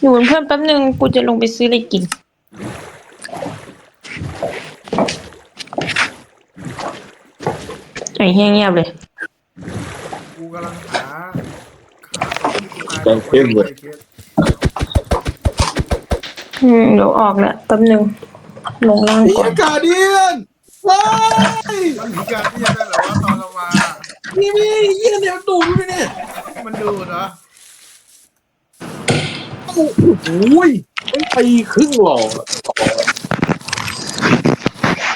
อยู่เป็นเพื่อนแป๊บนึงกูจะลงไปซื้ออะไรกิน ไอ้เฮียเงียบเลย กูกำลังหาแกงเข้มเลยอืมเดี๋ยวออกแหละแป๊บนึงลงล่างไอ้ก่อน อากาศเดียน ว้ายมันมีการที่จะได้เหรอว่าตอนเรามา นี่มีเยี่ยเนี่ยดูดไหมเนี่ยมันดูดเหรอโอ้โหยไม่ไปครึ่งหรอก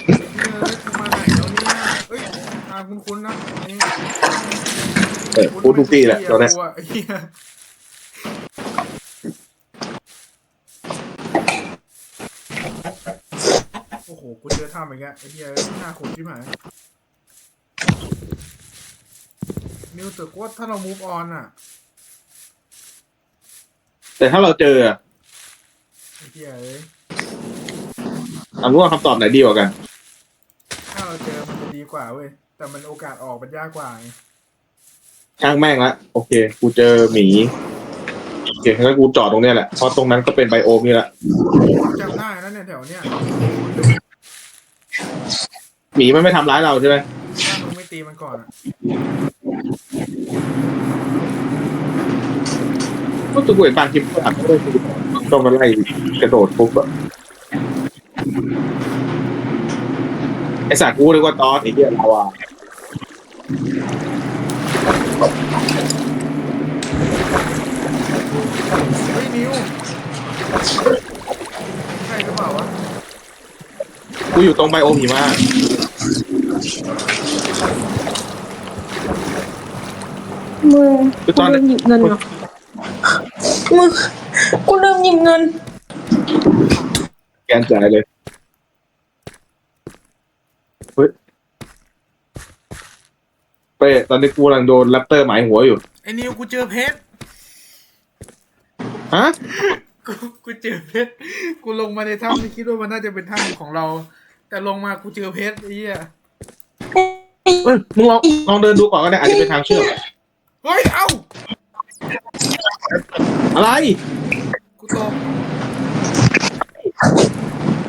เฮ้ยกูมาไหนแล้วเนี่ยเฮ้ยทางคุ้นๆนะนี่เออพูดทุกทีแหละตอนนี้ไอ้เหี้ย โอ้โห กูเจอท่าอย่างเงี้ยไอ้เหี้ยหน้าขนชิบหายนิวแต่กูว่าถ้าเรา move on อะแต่ถ้าเราเจออะไอ้เหี้ยเอ้ยถามว่าคำตอบไหนดีกว่ากัน ถ้าเราเจอมันจะดีกว่าเว้ย แต่มันโอกาสออกมันยากกว่าไงช่างแม่งละโอเค กูเจอหมีโอเคงั้นกูจอดตรงเนี้ยแหละเพราะตรงนั้นก็เป็นไบโอมนี่แหละ จำได้นะเนี่ยแถวเนี้ย หมีมันไม่ทำร้ายเราใช่ไหมถ้ามึงไม่ตีมันก่อนอะก็ตัวกูเห็นบางคลิปก็อัดไม่ได้คือต้องมาไล่กระโดดปุ๊บอะไอสัตว์กูเรียกว่าตอนไอ้เหี้ยเราอะเฮ้ยนิวใช่หรือเปล่าวะ กูอยู่ตรงไบโอมหิมะมึงคือกูตอนลืมหยิบเงินเหรอมึงกูลืมหยิบเงิน แกนใจายเลยเฮ้ยเป้ตอนนี้กูกำลังโดนแรปเตอร์หมายหัวอยู่ ไอ้นิวกูเจอเพชร ฮะ กูกูเจอเพชร กูลงมาในถ้ำไม่คิดว่ามันน่าจะเป็นถ้ำของเรา แต่ลงมากูเจอเพชรไอ้เหี้ยเอ้ยมึงลองลองเดินดูก่อนก็ได้อาจจะเป็นทางเชื่อมเฮ้ยเอ้าอะไรกูตก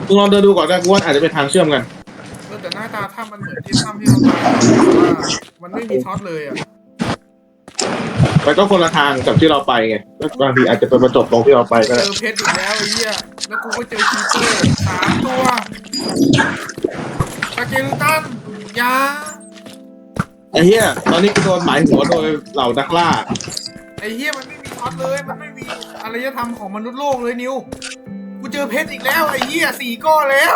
มึงลองเดินดูก่อนได้กูว่าอาจจะเป็นทางเชื่อมกันเออแต่หน้าตาถ้ำมันเหมือนที่ถ้ำที่เรามาแต่ว่ามันไม่มีท็อตเลยอะ มันก็คนละทางกับที่เราไปไงบางทีอาจจะไปประจบตรงที่เราไปก็เจได้อเพชรอีกแล้วไอ้เหี้ย แล้วกูก็เจอคีเปอร์สามตัวสเกลูตันยา ไอ้เหี้ยตอนนี้กูโดนหมายหัวโดยเหล่านักล่า ไอ้เหี้ยมันไม่มีท็อตเลย มันไม่มีอารยธรรมของมนุษย์โลกเลยนิว กูเจอเพชรอีกแล้วไอ้เหี้ยสี่ก้อนแล้ว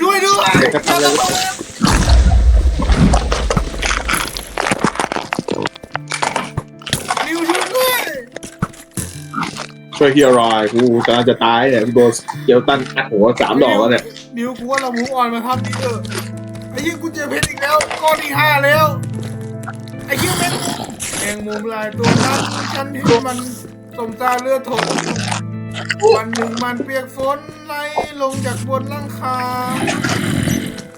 ช่วยด้วยเด็กก็ทำอะไรไม่ไช่วยเฮียรอยกูกำลังจะตายเนี่ยกูโดนเกลตันอัดหัวสามดอกแล้วเนี่ยนิวกูว่าเรามูฟออนมาทำนี้เถอะไอ้เหี้ยกูเจอเพชรอีกแล้วก้อนที่ห้าแล้วไอ้เหี้ยแม่งแมงมุมลายตัวนั้นฉันเห็นมันสมตาเลือดทนวันหนึ่งมันเปียกฝนไหลลงจากบนหลังคา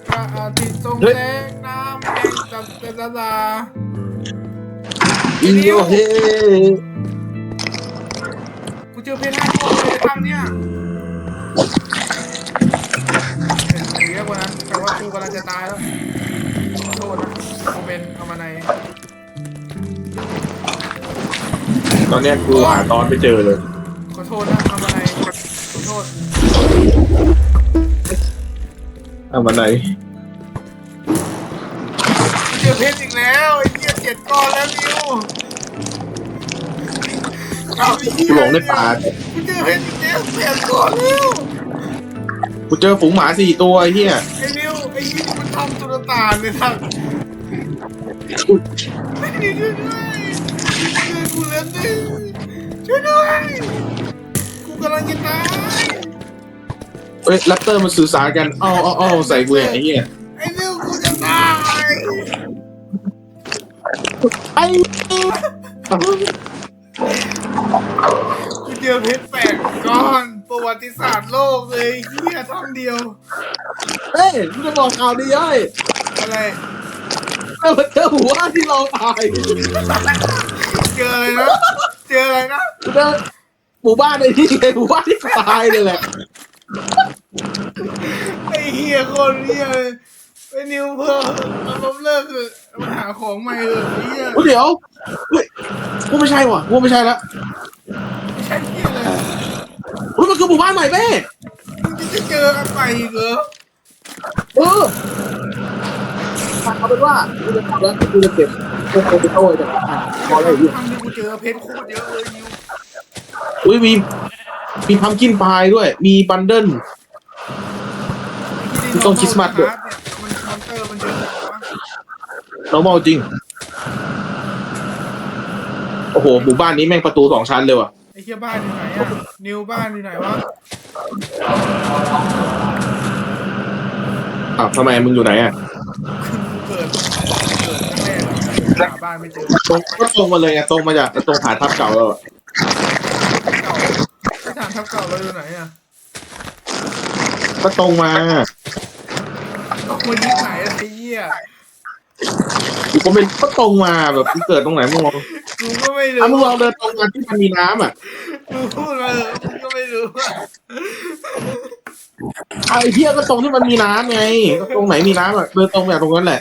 พระอาทิตย์ส่องแสงน้ำแดงจับเตลาลาอินโดเฮกูเจอเพชรห้าก้อนเลยในทางเนี้ยเยอะกว่านั้นแต่ว่ากูกำลังจะตายแล้วขอโทษนะเอาเป็นเอามาในตอนเนี้ยกูหาตอนไม่เจอเลย ขอโทษนะทำอะไรขอโทษเอามาไหนเจอเพชรอีกแล้วไอ้เหี้ยเจ็ดก้อนแล้วนิว เอาไอ้เหี้ยกูหลงในป่า กูเจอเพชรอีกแล้วแปดก้อนแล้วกูเจอฝูงหมาสี่ตัวไอ้เหี้ยไอ้นิวไอ้เหี้ยนี่มันทำตุลตานเลยท่านไอ้นิวช่วยด้วยช่วยกูแล้วดิช่วยด้วยกูกำลังจะตายเฮ้ยแรปเตอร์มันสื่อสารกันเอ้าเอ้าเอ้าใส่กูเนี่ยไอ้เหี้ยไอ้นิวกูจะตายไอ้กูเจอเพชรแปดก้อนประวัติศาสตร์โลกเลยเหี้ยท่องเดียว เฮ้ยมึงจะบอกข่าวดีเอ้ยอะไรเราเจอหัวที่เราตายเจออะไรนะ เจออะไรนะเจอหมู่บ้านไอ้ที่ไงหมู่บ้านที่ตายเลยแหละไอ้เฮียคนเฮียเลยไอ้นิวเพิ่มมันล้มเลิกคือมาหาของใหม่เลยไอ้เฮียเฮ้ยเดี๋ยวเฮ้ยกูไม่ใช่ว่ะกูไม่ใช่ละไม่ใช่เฮียเลยเฮ้ยมันคือหมู่บ้านใหม่แม่มึงจะเจออันใหม่อีกเหรอเออเอาเป็นว่ากูจะทำแล้วกูจะเก็บพวกโคปิโต้จากอะพออะไรอยู่ครั้งที่กูเจอเพชรโคตรเยอะเลยนิวอุ้ยมี มีพัมกินพายด้วย มีบันเดิลที่ต้องคริสต์มาสด้วย มันมอนเตอร์มันเยอะจังวะ normal จริง โอ้โหหมู่บ้านนี้แม่งประตูสองชั้นเลยว่ะไอ้เฮียบ้านอยู่ไหนอะนิวบ้านอยู่ไหนวะ อ้าวทำไมมึงอยู่ไหนอะกูเกิดเกิดครั้งแรกหาบ้านไม่เจอตรงก็ตรงมาเลยไงตรงมาจากตรงฐานทัพเก่าเราอะเก่าสถานทัพเก่าเราอยู่ไหนอะก็ตรงมาเอาคนยิงไหนอะไอ้เหี้ยกูก็ไม่ก็ตรงมาแบบมึงเกิดตรงไหนมึงลอง กูก็ไม่รู้ถ้ามึงลองเดินตรงมาที่มันมีน้ำอะกูพูดมาเถอะกูก็ไม่รู้ว่าไอ้เหี้ยก็ตรงที่มันมีน้ำไงก็ตรงไหนมีน้ำอะเดินตรงมาตรงนั้นแหละ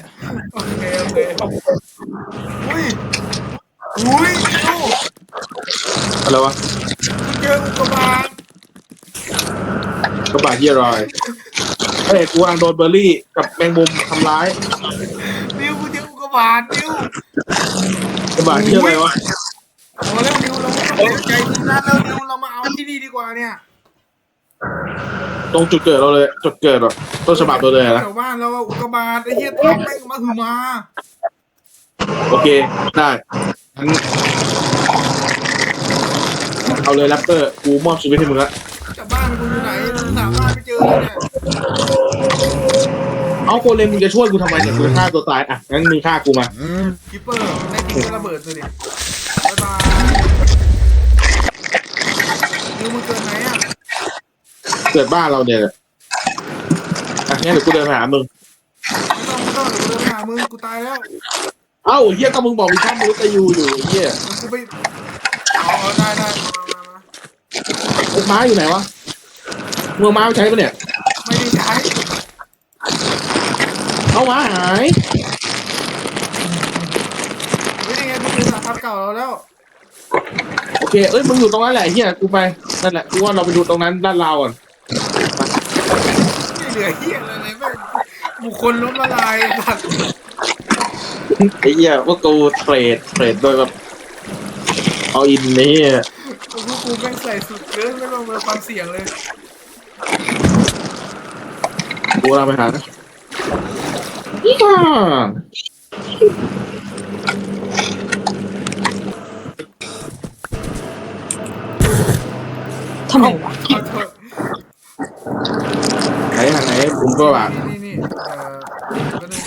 โอเคโอเคอุ้ยอุ้ยดูอะไรวะเจออุกกาบาตกระบะเฮียรอยเอ้ยกูกำลังโดนเบอร์รี่กับแมงมุมทำร้าย นิวกูเจออุกกาบาตนิว กระบะเฮียอะไรวะโอ้แล้วนิวเราไม่ต้องเสียใจที่นั่นแล้วนิวเรามาเอาที่นี่ดีกว่าเนี่ยตรงจุดเกิดเราเลย จุดเกิดแบบต้นฉบับเราเลยนะแถวบ้านเราอะอุกกาบาตไอ้เหี้ยท็อปแม่งมาหือมา โอเค ได้งั้นเอาเลยแรปเตอร์กูมอบชีวิตให้มึงละแต่บ้านกูอยู่ไหนมึงหาบ้านไม่เจอเลยเนี่ย เอาโคเลมมึงจะช่วยกูทำไมเนี่ยกูจะฆ่าตัวตายอะงั้นมึงฆ่ากูมาคิปเปอร์ในจริงก็ระเบิดเลยดิบ๊ายบายนิวมึงเกิดไหนอะเกิดบ้านเราเนี่ยอะงั้นเดี๋ยวกูเดินไปหามึงไม่ต้องไม่ต้องเดี๋ยวกูเดินไปหามึงกูตายแล้วเอ้าเฮียก็มึงบอกมีช่องมนุษย์ยูอยู่เฮียเดี๋ยวกูไปเอาเอาได้ได้มามามาไอ้ม้าอยู่ไหนวะมึงเอาม้าไปใช้ปะเนี่ย ไม่ได้ใช้ เอาม้าหายไม่ได้ไงกูเป็นสาขาเก่าเราแล้วโอเคเอ้ยมึงอยู่ตรงนั้นแหละเฮียกูไปนั่นแหละกูว่าเราไปดูตรงนั้นด้านเราก่อนไม่เหลือเหี้ยอะไรเลยแม่งบุคคลล้มละลายสัตว์ไอ้เหี้ยว่ากูเทรดเทรดโดยแบบเอาอินนี่กูกูแม่งใส่สุดเกินไม่ลงเลยความเสี่ยงเลยกูเราไปหานะ อีห่าทำไมวะขอโทษไหนทางไหนผมก็แบบนี่นี่นี่เอ่อ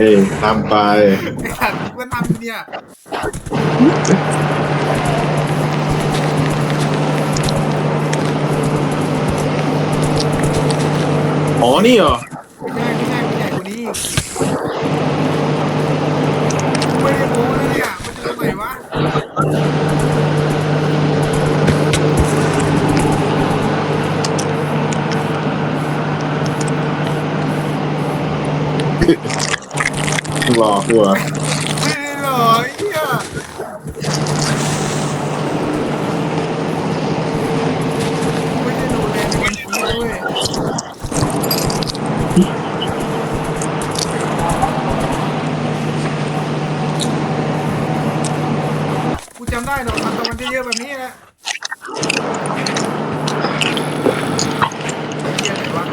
ำไปทำไป ไอ้สัตว์กูทำเนี่ยอ๋อนี่เหรอ ไม่ใช่ไม่ใช่ไม่ใหญ่กว่านี้อีกกูไม่ได้รู้เลยเนี่ยมันจะตรงไหนวะกู รอกูเหรอไม่ได้หรอไอ้เหี้ยไม่ได้ดูแลในวันด้วยกูจำได้ดอกมันตะวันเยอะๆแบบนี้แหละเหี้ยไหนวะ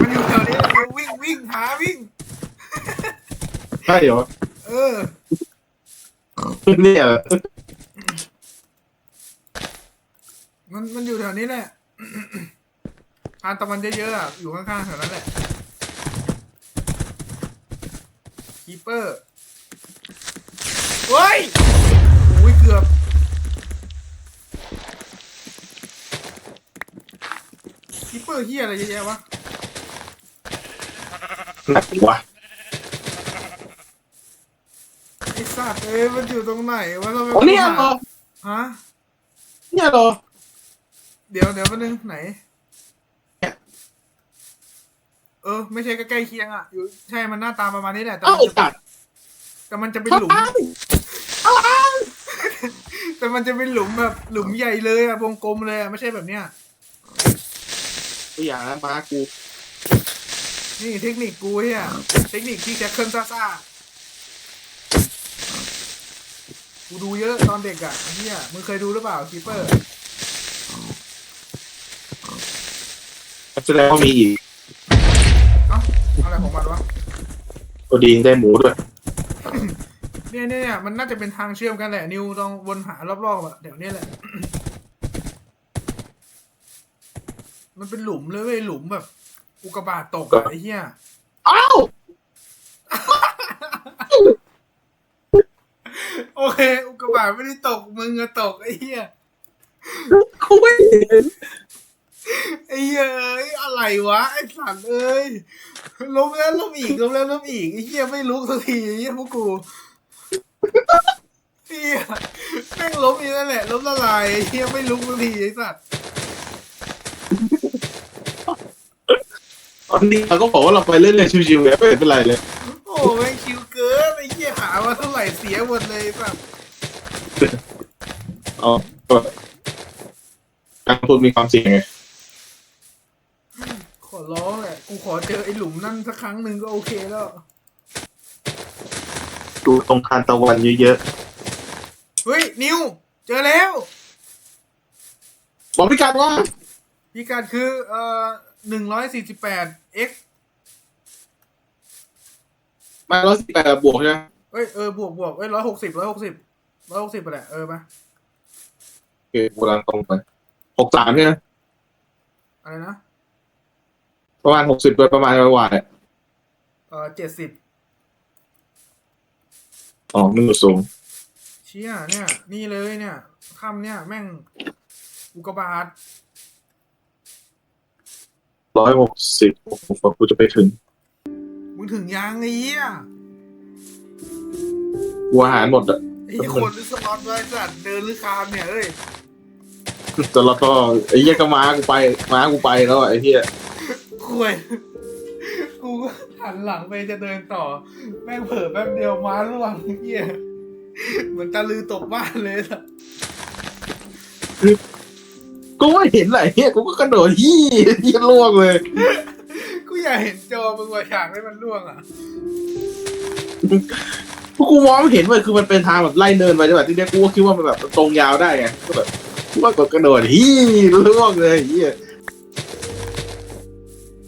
มันอยู่แถวนี้เดี๋ยววิ่งวิ่งหาวิ่ง ใช่เหรอเออ เนี่ยมันมันอยู่แถวนี้แหละทานตะวันเยอะๆอะอยู่ข้างๆแถวนั้นแหละเปอร์เฮ้ยโอ้ยเกือบคิปเปอร์เฮียอะไรเยอะแยะวะไหนวะ ไอสัตว์เอ้ยมันอยู่ตรงไหนวะทำไมอ๋อเนี่ยเหรอฮะเนี่ยเหรอเดี๋ยวเดี๋ยวแป๊บนึงไหนเนี่ยเออ ไม่ใช่ก็ใกล้เคียงอะอยู่ใช่มันหน้าตาประมาณนี้แหละแต่เอ้ามันไอ้จะสัตว์แต่มันจะเป็นหลุมแต่มันจะเป็นหลุมแบบหลุมใหญ่เลยอะวงกลมเลยอะไม่ใช่แบบเนี้ยตัวอย่างนะมากูนี่เทคนิคกูเฮียเทคนิคที่แจ็คเคิลซ่าซ่า กูดูเยอะตอนเด็กอะเฮียมึงเคยดูหรือเปล่าคีเปอร์แสดงว่ามีอีกเอ้าอะไรของมันวะตัวดีได้หมูด้วย เนี่ยเนี่ยเนี่ยมันน่าจะเป็นทางเชื่อมกันแหละ นิวต้องวนหารอบๆอะเดี๋ยวนี้แหละ มันเป็นหลุมเลยเว้ยหลุมแบบ อุกกาบาตตกอะไอ้เหี้ยเอ้า โอเค อุกกาบาตไม่ได้ตกมึงอะตกไอ้เหี้ยกูไม่เห็นไอ้เหี้ยเอ้ยอะไรวะไอ้สัตว์เอ้ยล้มแล้วล้มอีกล้มแล้วล้มอีกไอ้เหี้ยไม่ลุกสักทีไอ้เหี้ยพวกกูเหี้ยแม่งล้มอีกนั่นแหละล้มละลายไอ้เหี้ยไม่ลุกสักทีไอ้สัตว์ตอนนี้เราก็บอกว่าเราไปเล่นเล่นชิวๆแล้วไม่เห็นเป็นไรเลย โอ้แม่งคิวเกินไอ้ เหี้ยหามาเท่าไหร่เสียหมดเลยสัตว์อ๋อการพูดมีความเสี่ยงไงขอร้องแหละกูขอเจอไอ้หลุมนั่นสักครั้งหนึ่งก็โอเคแล้ว ดูตรงทานตะวันเยอะเฮ้ย นิว เจอแล้ว ๆบอกพี่การว่าพิกัดคือเอ่อหนึ่งร้อยสี่สิบแปด x มาร้อยสิบแปดบวกใช่ไหม เอ้ยเออบวกบวกเอ้ยร้อยหกสิบร้อยหกสิบร้อยหกสิบไปแหละเออมาโอเคกูกำลังตรงไปหกสามใช่ไหมอะไรนะประมาณหกสิบโดยประมาณวายเออเจ็ดสิบๆอ๋อมันอยู่สูง เชี่ยเนี่ย นี่เลยเนี่ยค่ำเนี่ย แม่งอุกกาบาตร้อยหกสิบกว่ากูจะไปถึง มึงถึงยังไอ้เหี้ย กูอาหารหมดอะไอ้เหี้ยคนหรือสล็อตไว้สัตว์เดินหรือคานเนี่ยเอ้ยแต่เราก็ไอ้เหี้ยก็ม้ากูไปม้ากูไปแล้วอะไอ้เหี้ยคุยกูก็หันหลังไปจะเดินต่อ แม่งเผลอแป๊บเดียวม้าล่วงเหี้ยเหมือนตะลือตกบ้านเลยสัตว์กูไม่เห็นไหนเหี้ยกูก็กระโดดฮี่เหี้ยล่วงเลยกูอยากเห็นจอมึงว่าฉากให้มันล่วงอะ กูมองไม่เห็นมันคือมันเป็นทางแบบไล่เนินไปใช่ป่ะที่เนี้ยกูก็คิดว่ามันแบบตรงยาวได้ไงก็แบบกูว่ากดกระโดดฮี่ล่วงเลยเหี้ย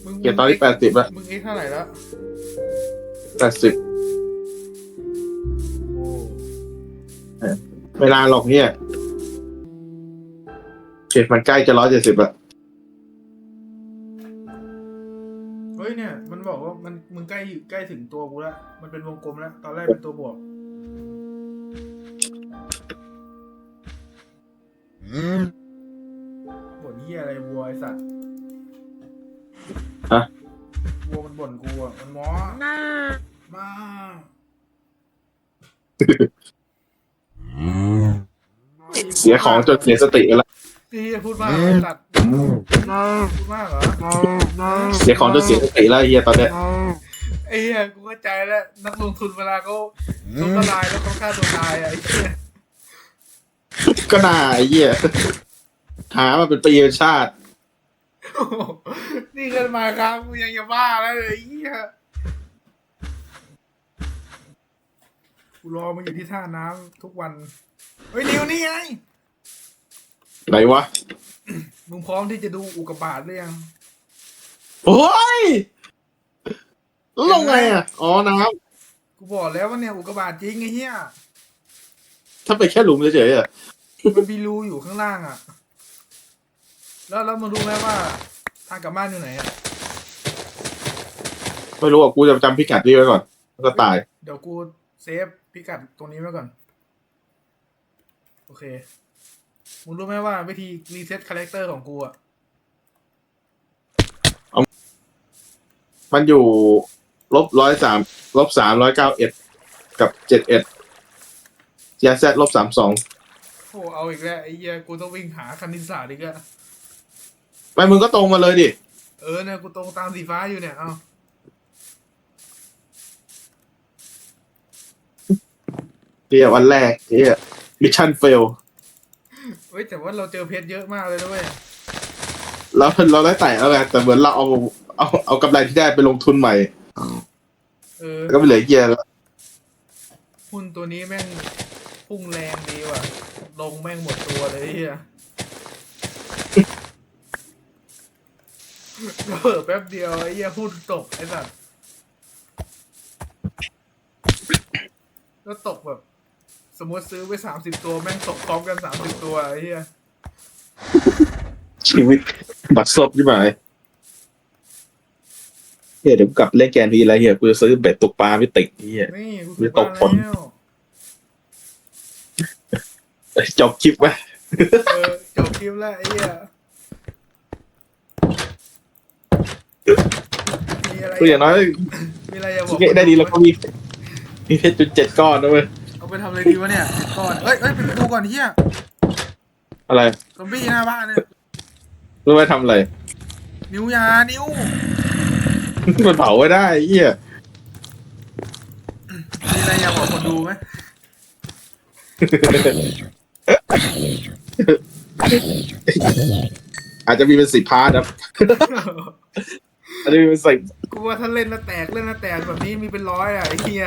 มึงเกียร์ตอนที่แปดสิบละ มึงเอ็กซ์เท่าไหร่แล้วแปดสิบโอ้ไม่นานหรอกเนี่ยโอเคมันใกล้จะร้อยเจ็ดสิบละ มันบอกว่ามันมึงใกล้ใกล้ถึงตัวกูแล้ว มันเป็นวงกลมแล้ว ตอนแรกเป็นตัวบวก บ่นเหี้ยอะไรวัวไอสัตว์ฮะ วัวมันบ่นกูอะมันม้อมาเสียของจนเสียสติกันละ พี่พูดมากไอ้สัตว์พูดมากเหรอเสียของจนเสียสติแล้วไอ้เหี้ยตอนเนี้ยไอ้เหี้ยกูเข้าใจแล้วนักลงทุนเวลาเขาล้มละลายแล้วเขาฆ่าตัวตายอะไอ้เหี้ยก็น่าไอ้เหี้ยหามาเป็นปีเป็นชาติ โอ้โหนี่กันมาครับกูยังจะบ้าแล้วเลยไอ้เหี้ยกูรอมันอยู่ที่ท่าน้ำทุกวันเฮ้ยนิวนี่ไง ไหนวะ มึงพร้อมที่จะดูอุกกาบาตหรือยัง โอ้ยแล้วลงไงอะ อ๋อน้กูบอกแล้วว่าเนี่ยอุกกาบาตจริงไอ้เหี้ยำถ้าไปแค่หลุมเฉยๆอะ มันมีรูอยู่ข้างล่างอะ แล้วแล้วมึงรู้ไหมว่าทางกลับบ้านอยู่ไหนอะ ไม่รู้อะ กูจะจำพิกัดนี่ไว้ก่อนแล้วก็ตาย เดี๋ยวกูเซฟพิกัดตรงนี้ไว้ก่อน โอเค มึงรู้ไหมว่าวิธีรีเซ็ตคาแรคเตอร์ของกูอะมันอยู่ลบร้อยสามลบสามร้อยเก้าเอ็ดกับเจ็ดเอ็ดยาแซดลบสามสองโอ้เอาอีกแล้วไอ้เหี้ยกูต้องวิ่งหาคณิตศาสตร์อีกแล้วไม่มึงก็ตรงมาเลยดิ เออเนี่ยกูตรงตามสีฟ้าอยู่เนี่ย เอาเฮียวันแรกเฮียมิชชั่นเฟล เฮ้ยแต่ว่าเราเจอเพชรเยอะมากเลยนะเว้ยเราเราได้แต่แล้วไงแต่เหมือนเราเอาเอาเอากำไรที่ได้ไปลงทุนใหม่เออแล้วก็ไม่เหลือเกียร์แล้วหุ้นตัวนี้แม่งพุ่งแรงดีว่ะ ลงแม่งหมดตัวเลยไอ้เฮียเออแป๊บเดียวไอ้เหี้ยหุ้นตกไอ้สัตว์แล้วตกแบบ สมมติซื้อไปสามสิบตัวแม่งตกพร้อมกันสามสิบตัวไอ้เหี้ยชีวิตบัตรซบใช่ไหมเฮียเดี๋ยวกูกลับเล่นแกนพีแล้วเฮียกูจะซื้อเบ็ดตกปลาไม่ติดเฮีย นี่กูไม่ซื้อตบ้ากนผล แล้วจบคลิปไว้เออจบคลิปแล้วไอ้เหี้ยมีอะไรคืออย่างน้อยมีอะไรจะบอก ได้ดีแล้วก็มีมีเพชรจุดเจ็ดก้อนนะเว้ยเอา ไปทำอะไรดีวะเนี่ยเจ็ดก้อนเอ้ยเอ้ยปิดประตูก่อนเฮียอะไรซอมบี้หน้าบ้านเนี่ยรู้ไหมทำอะไร นิ้วยานิ้วมันเผาไว้ได้เฮียมีอะไรอยากบอกคนดูไหมอาจจะมีเป็นสิบพาร์ทครับอาจจะมีเป็นสิบ กูว่าถ้าเล่นแล้วแตกเล่นแล้วแตกแบบนี้มีเป็นร้อยอะไอ้เฮีย